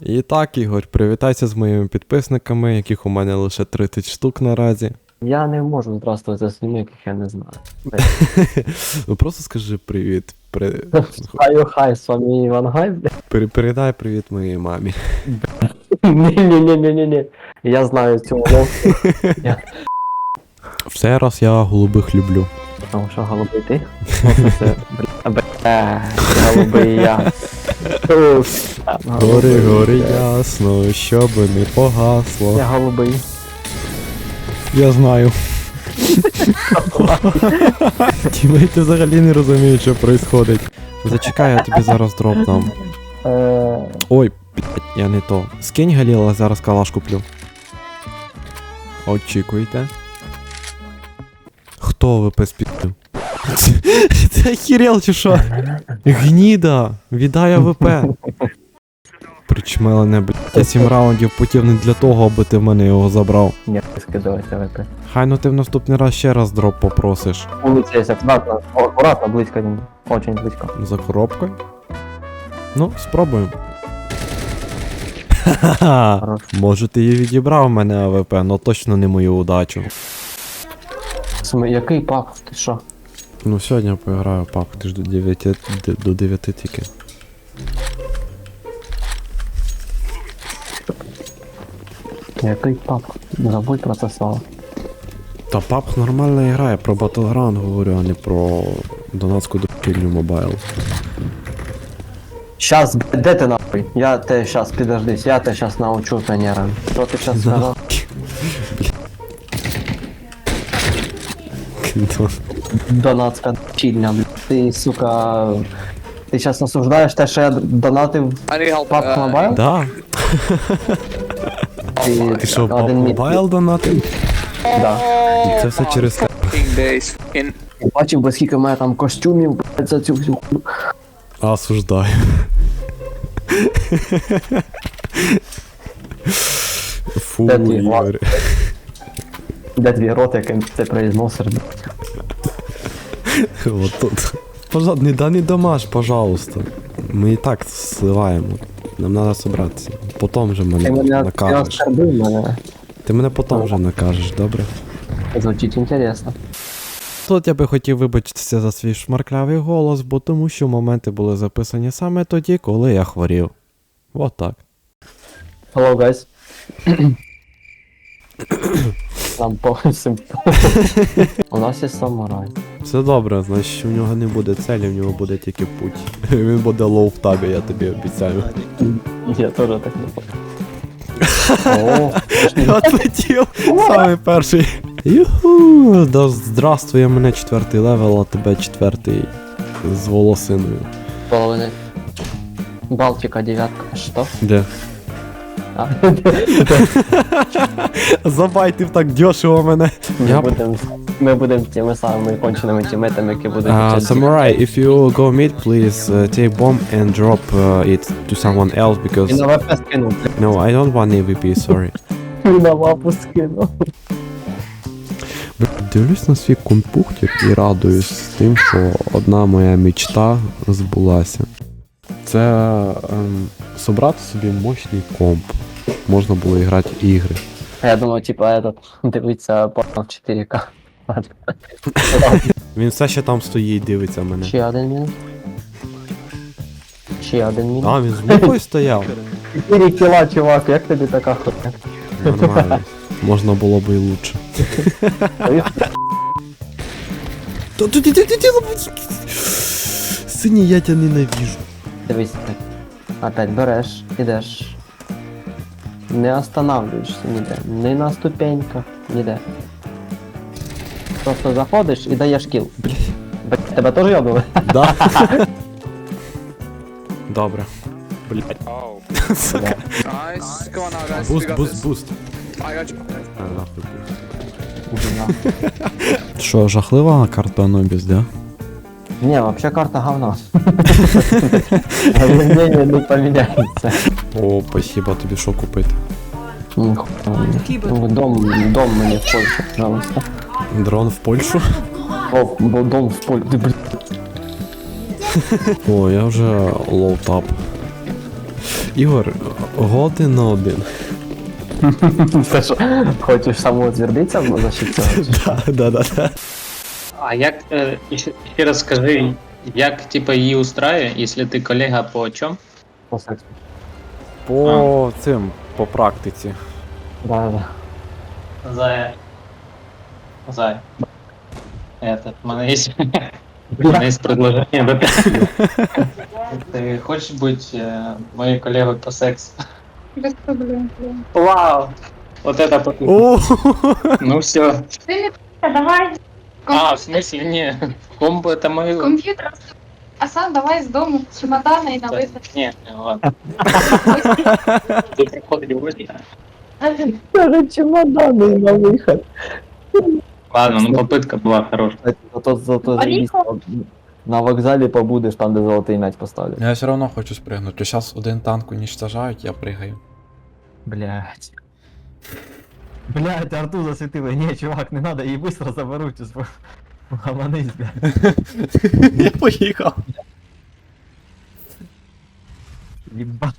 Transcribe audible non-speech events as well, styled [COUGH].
І так, Ігор, привітайся з моїми підписниками, яких у мене лише 30 штук наразі. Я не можу здравствувати з людьми, яких я не знаю. [LAUGHS] Ну просто скажи привіт. При... Хаю хай, з вами Іван Гай. Пер- Передай привіт моїй мамі. Ні-ні-ні-ні-ні. Я знаю цю уловку, В цей раз я голубих люблю. тому що голубий ти. Це, бля, голубий я. Гори, гори ясно, щоб не погасло. Я голубий. Я знаю. Тімей, ти взагалі не розумієш, що відбувається. Зачекай, я тобі зараз дроп дам. Е, Ой, блядь, я не то. Скинь Галіла, зараз калаш куплю. Очікуйте. Хто ВП спідив? Ти охерел чи що? Гніда! Віддай АВП! Причмелене, блядь, я сім раундів потів не для того, аби ти в мене його забрав. Ні, скидувайся ВП. Хай ну ти в наступний раз ще раз дроп попросиш. Вулиця є акуратно, акуратно, близько. Очень близько. За коробкою? Ну, спробуємо. Може ти її відібрав в мене АВП, но точно не мою удачу. См- Який пак? Ти що? Ну сьогодні поіграю пак, ти ж до 9, д- до 9 тільки. Який пак? Забудь про це слово. Та пап нормально грає, про Battleground говорю, а не про донатську допільню мобайл. Щас, де ти нахуй? Я те щас, підождись, я те щас научу пионерам. Що ти щас сказав? Донатська чільня. Ти, сука, ти щас осуждаєш те, що я донатив help. PUBG Mobile? Да? Ти, Ти що, один мі- мобайл донатив? Да. Це все через те. days. In Бачив би, скільки в мене там костюмів, блядь, за цю всю хуйню. Осуждаю. Фу, Де твій Ігор. Де твій рот, яким ти произносиш, блядь. Вот тут. Пожалуйста, не да не домаш, пожалуйста. Ми і так сливаємо. Нам треба собратися. Потім вже мене мене ти накажеш. мене. Ти мене потім вже накажеш, добре? Звучить інтересно. Тут я би хотів вибачитися за свій шмарклявий голос, бо тому що моменти були записані саме тоді, коли я хворів. Вот так. Hello, guys. Нам повністю. [LAUGHS] У нас є самурай. Все добре, значить у нього не буде целі, в нього буде тільки путь. [LAUGHS] Він буде лоу в табі, я тобі обіцяю. Я теж так не О, Отлетів самий перший. Юху, да здравствуй, у мене четвертий левел, а тебе четвертий з волосиною. половина. Балтика девятка. Что? Де? [LAUGHS] Забайтив так дешево мене. Ми будемо ми будемо тими самими конченими тіметами, які будуть. Uh, samurai, if you go mid, please uh, take bomb and drop uh, it to someone else Він because на ВП скинув. no, I don't want AVP, sorry. [LAUGHS] Він на лапу скинув. Дивлюсь на свій компухтер і радуюсь тим, що одна моя мечта збулася. Це ем, собрати собі мощний комп. Можна було грати ігри. А я думав, типа, этот, дивиться порно в 4К. Він все ще там стоїть, дивиться мене. Ще один мінус. Ще один мінус. А, він з мухою стояв. 4 кіла, чувак, як тобі така хуйня? Нормально. Можна було б і лучше. Та ти ти ти ти Синій, я тебе ненавижу. Дивись, так. Опять береш, ідеш. Не останавливаешься ніде. Ні на ступеньках, ніде. Просто заходиш і даєш кіл. Блядь, Тебе теж йобнули? Да. [LAUGHS] Добре. Блять. [LAUGHS] Сука. Nice. Come on now, guys. we Буст, got буст, this. буст. I got you. А, нахуй буст. Що, жахлива карта Анубіс, да? Не, вообще карта говно. [LAUGHS] Мнение не поміняється. О, спасибо, тобі що купити? Ну, Дом, дом мені в Польщу, пожалуйста. Дрон в Польщу? О, дом в блядь, О, я вже лоутап. Ігор, годин на один. Ти що, хочеш самоутвердитися що цього? [LAUGHS] Да, да, да, да. А як е, ще, ще раз скажи, як типа її устраює, якщо ти колега по чому? По сексу. По цим, по практиці. Да, да. Зая. Зая. Этот, у мене є. У [LAUGHS] мене є предложення до тебе. Ти хочеш бути е, моєю колегою по сексу? Без проблем. Вау! Вот это потом. О, Ну все. Давай. А, в смысле, не. [LAUGHS] Комбо это мой. Комп'ютер. А сам давай з дому з чемодана і на вихід. Не, не, ладно. [LAUGHS] Ты приходили в гости. Каже, чемодани на вихід. Ладно, ну попытка была хорошая. Зато, зато Оріхо. на вокзалі побудеш там, де золотий м'яч поставлять. Я все одно хочу спригнути. Зараз один танк уничтожають, я пригаю. Блять. Блять, арту засвітили. Ні, чувак, не надо, її быстро заберуть. Гаманись, блядь. Я поїхав. Єбать.